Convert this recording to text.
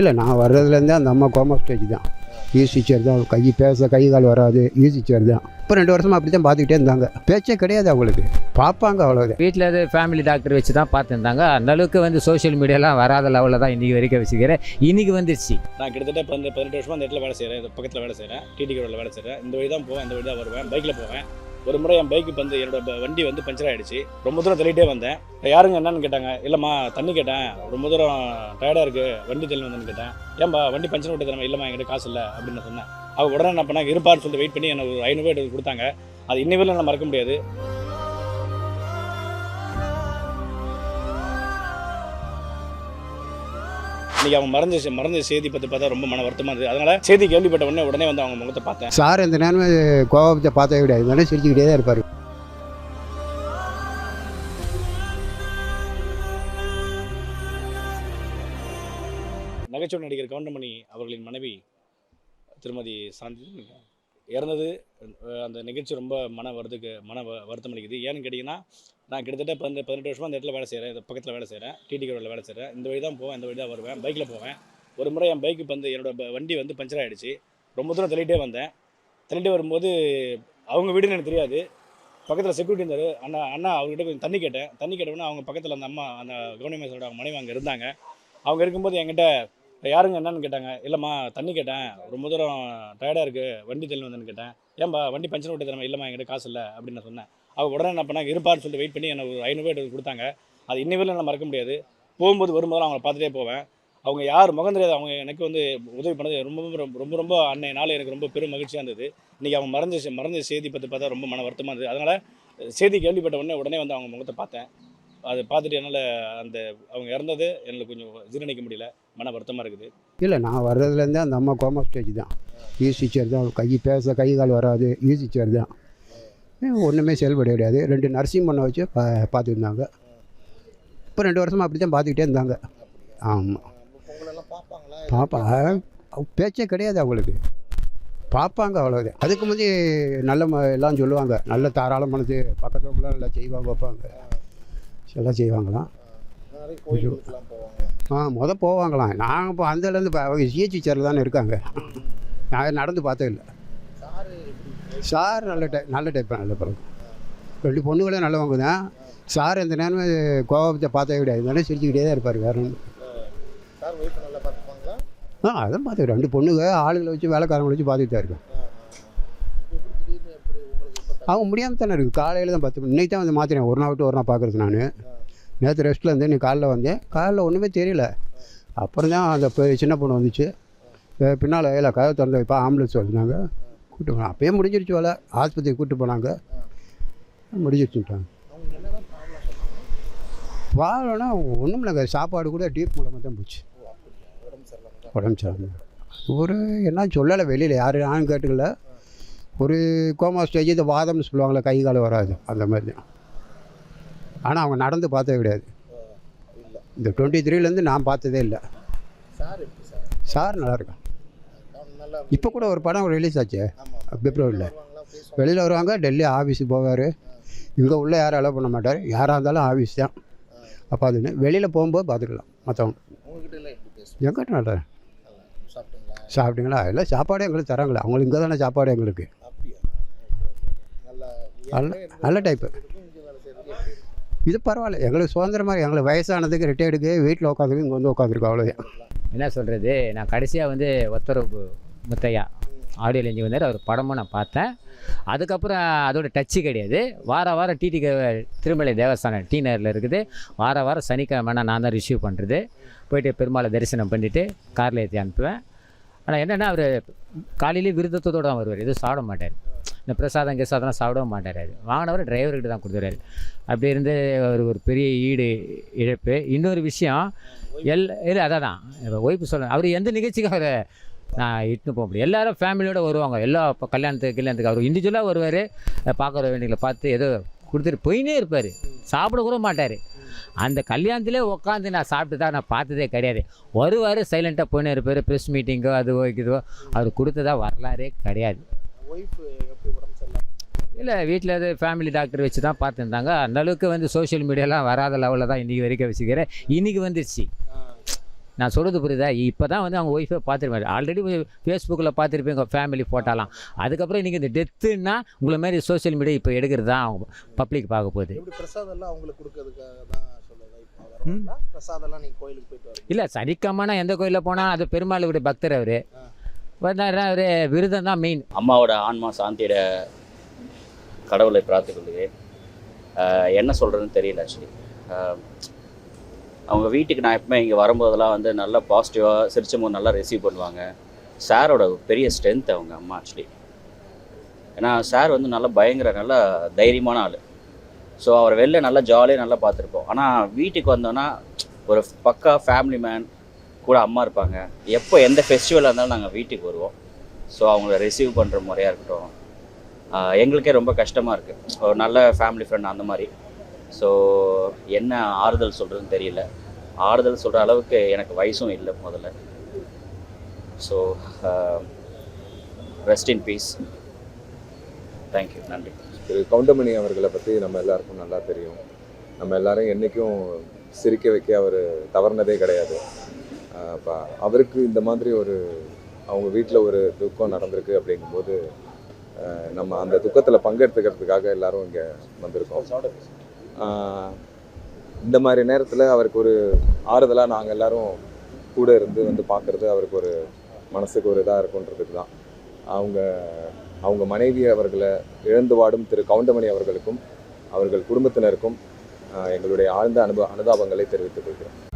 இல்லை நான் வர்றதுலேருந்தே அந்த அம்மா கோமா ஸ்டேஜ் தான். யூசிச்சர் தான் கை பேச கை கால் வராது யூசிச்சர் தான். இப்போ ரெண்டு வருஷமாக அப்படி தான் பார்த்துக்கிட்டே இருந்தாங்க. பேச்சே கிடையாது அவங்களுக்கு. பார்ப்பாங்க அவ்வளோதான் வீட்டில் அது ஃபேமிலி டாக்டர் வச்சு தான் பார்த்துருந்தாங்க. அந்த அளவுக்கு வந்து சோஷியல் மீடியாலாம் வராத லெவலில் தான் இன்றைக்கி வரைக்கும் வச்சுக்கிறேன். இன்றைக்கி வந்துருச்சு. நான் கிட்டத்தட்ட பதினெட்டு பதினெட்டு வருஷமா அந்த இடத்துல வேலை செய்கிறேன் பக்கத்தில் வேலை செய்கிறேன் டிடி ரோடில் வேலை செய்கிறேன் இந்த வழி தான் போவேன் இந்த வழி தான் வருவேன். பைக்கில் போவேன். ஒரு முறை என் பைக்கு வந்து என்னோட வண்டி வந்து பஞ்சர் ஆகிடுச்சு ரொம்ப தூரம் தள்ளிட்டே வந்தேன். யாருங்க என்னன்னு கேட்டாங்க. இல்லைம்மா தண்ணி கேட்டேன். ரொம்ப தூரம் டயர்டாக இருக்குது வண்டி தள்ளி வந்தேன்னு கேட்டேன். ஏன்பா வண்டி பஞ்சர் விட்டு தரமா இல்லைம்மா என்கிட்ட காசு இல்லை அப்படின்னு சொன்னேன். அவங்க உடனே என்ன பண்ணாங்க இருப்பான்னு சொல்லிட்டு வெயிட் பண்ணி எனக்கு ஒரு ஐநூறுபா கொடுத்தாங்க. அது இன்னி நான் மறக்க முடியாது. இன்னைக்கு மறைஞ்ச செ- மறைஞ்ச செய்தி பற்றி பார்த்தா ரொம்ப மன வருத்தமாக இருந்தது. அதனால செய்தி கேள்விப்பட்ட உடனே உடனே வந்து அவங்க முகத்தை பார்த்தேன். சார் இந்த நேரமே கோபத்தை பார்த்தே கிடையாது நல்லா சிரிச்சுக்கிட்டே தான் இருப்பார். நகைச்சுவை நடிகர் கவுண்டமணி அவர்களின் மனைவி திருமதி சாந்தி இறந்தது. அந்த நிகழ்ச்சி ரொம்ப மன வருதுக்கு மன வருத்தம் அளிக்குது ஏன்னு கேட்டிங்கன்னா நான் கிட்டத்தட்ட பதினெட்டு பதினெட்டு வருஷமாக அந்த இடத்துல வேலை செய்கிறேன் இந்த பக்கத்தில் வேலை செய்கிறேன் டிடி ரோடில் வேலை செய்கிறேன் இந்த வழி தான் போவேன். இந்த வழி தான் வருவேன். பைக்கில் போவேன். ஒரு முறை என் பைக்கு வந்து என்னோட வண்டி வந்து பஞ்சர் ஆகிடுச்சு ரொம்ப தூரம் தள்ளிட்டே வந்தேன். தள்ளிகிட்டே வரும்போது அவங்க வீடுன்னு எனக்கு தெரியாது. பக்கத்தில் செக்யூரிட்டி இருந்தார். அண்ணா அண்ணா அவங்ககிட்ட கொஞ்சம் தண்ணி கேட்டேன். தண்ணி கேட்டோன்னே அவங்க பக்கத்தில் அந்த அம்மா அந்த கவர்மெண்ட் அவங்க மனைவி அங்கே இருந்தாங்க. அவங்க இருக்கும்போது என்கிட்ட யாருங்க என்னன்னு கேட்டாங்க. இல்லைம்மா தண்ணி கேட்டேன். ரொம்ப தூரம் டயர்டாக இருக்குது வண்டி தள்ளி வந்தேன்னு கேட்டேன். ஏன்பா வண்டி பஞ்சர் ஓட்டி தரமா இல்லைம்மா என்கிட்ட காசு இல்லை. அப்படின்னு நான் சொன்னேன். அவங்க உடனே என்ன பண்ணாங்க இருப்பான்னு சொல்லிட்டு வெயிட் பண்ணி எனக்கு ஒரு ஐநூறுபா கொடுத்தாங்க. அது இன்னும் வரையிலும் நான் மறக்க முடியாது. போகும்போது வரும்போது அவங்கள பார்த்துட்டே போவேன். அவங்க யார் முகம் தெரியாது அவங்க எனக்கு வந்து உதவி பண்ணது ரொம்ப ரொம்ப ரொம்ப ரொம்ப அன்னைய நாள் எனக்கு ரொம்ப பெரும் மகிழ்ச்சியாக இருந்தது. இன்றைக்கி அவங்க மறைஞ்ச மறைஞ்ச செய்தி பற்றி பார்த்தா ரொம்ப மன வருத்தமாக இருந்தது. அதனால் செய்தி கேள்விப்பட்ட உடனே உடனே வந்து அவங்க முகத்தை பார்த்தேன். அதை பார்த்துட்டு என்னால் அந்த அவங்க இறந்தது எனக்கு கொஞ்சம் ஜீரணிக்க முடியல. மன வருத்தமாக இருக்குது. இல்லை நான் வர்றதுலேருந்தே அந்த அம்மா கோமா ஸ்டேஜ் தான். யூசிச்சர் தான். கை பேச கை கால் வராது. யூசிச்சர் தான். ஒன்றுமே செயல்பட கிடையாது ரெண்டு நர்சிங் பண்ண வச்சு பா பார்த்துருந்தாங்க இப்போ ரெண்டு வருஷமாக அப்படி தான் பார்த்துக்கிட்டே இருந்தாங்க. ஆமாம் பாப்பா அவ பேச்சே கிடையாது அவங்களுக்கு. பார்ப்பாங்க அவ்வளோதான் அதுக்கு முந்தி நல்ல ம- எல்லாம் சொல்லுவாங்க. நல்ல தாராள மனசு பக்கத்துல நல்லா செய்வாங்க வைப்பாங்க. எல்லாம் செய்வாங்களாம். ஆ மொதல் போவாங்களாம். நாங்கள் இப்போ அந்தலேருந்து இப்போ அவங்க சிஹெச்சி சேரில் தானே இருக்காங்க. நான் நடந்து பார்த்ததில்லை. சார் நல்ல டை நல்ல டைப் நல்ல பழக்கம். ரெண்டு பொண்ணுகளே நல்லவங்க தான். சார் எந்த நேரமே கோபத்தை பார்த்தே கிடையாது. நல்லா சிரிச்சுக்கிட்டே தான் இருப்பார் வேற ஒன்றும் ஆ அதான் பார்த்து ரெண்டு பொண்ணுங்க ஆளுகளை வச்சு வேலைக்காரங்களை வச்சு பார்த்துட்டு தான் இருக்கேன் அவங்க முடியாமல் தானே இருக்குது காலையில் தான் பத்து மணி இன்னைக்கு தான் வந்து மாற்றினேன் ஒரு நாள் விட்டு ஒரு நாள் பார்க்குறது நான். நேற்று ரெஸ்ட்டில் இருந்தேன் நீ காலைல வந்தேன். காலைல ஒன்றுமே தெரியல. அப்புறம் தான் அந்த சின்ன பொண்ணு வந்துச்சு. பின்னால் இல்லை கதவை திறந்து வைப்பா ஆம்புலன்ஸ் வருதுனாங்க கூட்டு போனாங்க. அப்பயே முடிஞ்சிருச்சு வேலை. ஆஸ்பத்திரி கூட்டு போனாங்க. முடிஞ்சிருச்சுட்டாங்க வாழனா ஒன்றும் இல்லைங்க. சாப்பாடு கூட டீப் மூலமாக தான் போச்சு. உடம்பு சரியில்லை. ஒரு என்ன சொல்லலை வெளியில். யார் யாரும் கேட்டுக்கல. ஒரு கோமா ஸ்டேஜ் இந்த வாதம்னு சொல்லுவாங்களே கை கால் வராது. அந்த மாதிரி தான். ஆனால் அவங்க நடந்து பார்த்தே கிடையாது. இந்த டுவெண்ட்டி த்ரீலேருந்து நான் பார்த்ததே இல்லை. சார் நல்லா இருக்கான் இப்போ கூட ஒரு படம் ரிலீஸ் ஆச்சு. பிப்ரவரியில் வெளியில் வருவாங்க டெல்லி ஆஃபீஸுக்கு போவார். இங்கே உள்ள யாரும் அலோவ் பண்ண மாட்டார். யாராக இருந்தாலும் ஆஃபீஸ் தான். அப்போ அதுன்னு வெளியில் போகும்போது பார்த்துக்கலாம் மற்றவங்க எங்கிட்ட நல்லா சாப்பிட்டீங்களா? இல்லை சாப்பாடு எங்களுக்கு தராங்களே. அவங்களுக்கு இங்கே தானே சாப்பாடு எங்களுக்கு. நல்ல நல்ல டைப்பு இது பரவாயில்ல. எங்களுக்கு சுதந்திரமாக எங்களுக்கு வயசானதுக்கு ரிட்டையர்டுக்கு வீட்டில் உட்காந்துருக்கு இங்கே வந்து உட்காந்துருக்கோம் அவ்வளோதான் என்ன சொல்கிறது நான் கடைசியாக வந்து ஒத்தரவு முத்தையா ஆடியோ லெஞ்சி வந்தார். அவர் படமும் நான் பார்த்தேன். அதுக்கப்புறம் அதோட டச்சு கிடையாது. வார வாரம் டிடி திருமலை தேவஸ்தானம் டி நகரில் இருக்குது. வார வாரம் சனிக்கிழமை நான் தான் ரிசீவ் பண்ணுறது போயிட்டு பெருமாளை தரிசனம் பண்ணிவிட்டு காரில் ஏற்றி அனுப்புவேன். ஆனால் என்னென்னா அவர் காலையிலே விருதத்தோடு தான் வருவார். எதுவும் சாப்பிட மாட்டார். இந்த பிரசாதம் கிசாதம்லாம் சாப்பிடவும் மாட்டார் அது வாங்கினவர் டிரைவர்கிட்ட தான் கொடுத்துருவாரு. அப்படி இருந்து ஒரு ஒரு பெரிய ஈடு இழப்பு. இன்னொரு விஷயம் எல் இல்லை அதான் தான் ஒய்ஃபு சொல்ல அவர் எந்த நிகழ்ச்சிக்கு அவர் நான் இட்டுன்னு போக முடியும். எல்லாரும் ஃபேமிலியோடு வருவாங்க. எல்லா இப்போ கல்யாணத்துக்கு கல்யாணத்துக்கு அவர் இண்டிவிஜுவலாக வருவார். பார்க்குற வேண்டியங்களை பார்த்து ஏதோ கொடுத்துட்டு போயினே இருப்பார். சாப்பிட கூட மாட்டார். அந்த கல்யாணத்திலே உட்காந்து நான் சாப்பிட்டு தான் நான் பார்த்ததே கிடையாது. வருவார் சைலண்ட்டாக போயினே இருப்பார். ப்ரெஸ் மீட்டிங்கோ அதுவோ இதுவோ அவர் கொடுத்ததா வரலாறே கிடையாது. இல்லை வீட்டில் அது ஃபேமிலி டாக்டர் வச்சு தான் பார்த்துருந்தாங்க. அந்த அளவுக்கு வந்து சோஷியல் மீடியாலாம் வராத லெவலில் தான் இன்றைக்கி வரைக்கும் வச்சுக்கிறேன். இன்றைக்கி வந்துருச்சு. நான் சொல்கிறது புரியுதா? இப்போ தான் வந்து அவங்க ஒய்ஃபை பார்த்துருப்பேன் ஆல்ரெடி ஃபேஸ்புக்கில் பார்த்துருப்பேன் ஃபேமிலி ஃபோட்டோலாம் அதுக்கப்புறம் இன்றைக்கி இந்த டெத்துன்னா உங்களை மாதிரி சோஷியல் மீடியா இப்போ எடுக்கிறது தான் அவங்க பப்ளிக் பார்க்க போகுது இல்லை சனிக்கிழமைனா எந்த கோயிலில் போனால் அது பெருமாளுடைய பக்தர் அவர். அவர் விரதம் தான் மெயின் அம்மாவோட ஆன்மா சாந்தியிட கடவுளை பிரார்த்திக்கொள்கிறேன். ஆஹ் என்ன சொல்கிறதுன்னு தெரியல ஆக்சுவலி அவங்க வீட்டுக்கு நான் எப்பவுமே இங்கே வரும்போதெல்லாம் வந்து நல்லா பாசிட்டிவாக சிரிச்சும் போது நல்லா ரிசீவ் பண்ணுவாங்க. சாரோட பெரிய ஸ்ட்ரென்த் அவங்க அம்மா ஆக்சுவலி ஏன்னா சார் வந்து நல்லா பயங்கர நல்லா தைரியமான ஆள். ஸோ அவர் வெளில நல்லா ஜாலியாக நல்லா பார்த்துருப்போம். ஆனால் வீட்டுக்கு வந்தோன்னா ஒரு பக்கா ஃபேமிலி மேன் கூட அம்மா இருப்பாங்க. எப்போ எந்த ஃபெஸ்டிவலாக இருந்தாலும் நாங்கள் வீட்டுக்கு வருவோம். ஸோ அவங்கள ரிசீவ் பண்ணுற முறையாக இருக்கட்டும். எங்களுக்கே ரொம்ப கஷ்டமாக இருக்குது ஒரு நல்ல ஃபேமிலி ஃப்ரெண்ட் அந்த மாதிரி. ஸோ என்ன ஆறுதல் சொல்கிறதுன்னு தெரியல. ஆறுதல் சொல்கிற அளவுக்கு எனக்கு வயசும் இல்லை முதல்ல. So rest in peace thank you நன்றி. திரு கவுண்டமணி அவர்களை பற்றி நம்ம எல்லாருக்கும் நல்லா தெரியும். நம்ம எல்லாரும் என்றைக்கும் சிரிக்க வைக்க அவர் தவறுனதே கிடையாது. ஆஹ் அவருக்கு இந்த மாதிரி ஒரு அவங்க வீட்டில் ஒரு துக்கம் நடந்திருக்கு அப்படிங்கும்போது நம்ம அந்த துக்கத்தில் பங்கெடுத்துக்கிறதுக்காக எல்லாரும் இங்கே வந்திருக்கோம். இந்த மாதிரி நேரத்தில் அவருக்கு ஒரு ஆறுதலாக நாங்கள் எல்லாரும் கூட இருந்து வந்து பார்க்குறது அவருக்கு ஒரு மனசுக்கு ஒரு இதாக இருக்குன்றதுக்கு தான். அவங்க அவங்க மனைவி அவர்களை இழந்து வாடும் திரு கவுண்டமணி அவர்களுக்கும் அவர்கள் குடும்பத்தினருக்கும் எங்களுடைய ஆழ்ந்த அனுபவ அனுதாபங்களை தெரிவித்துக் கொள்கிறோம்.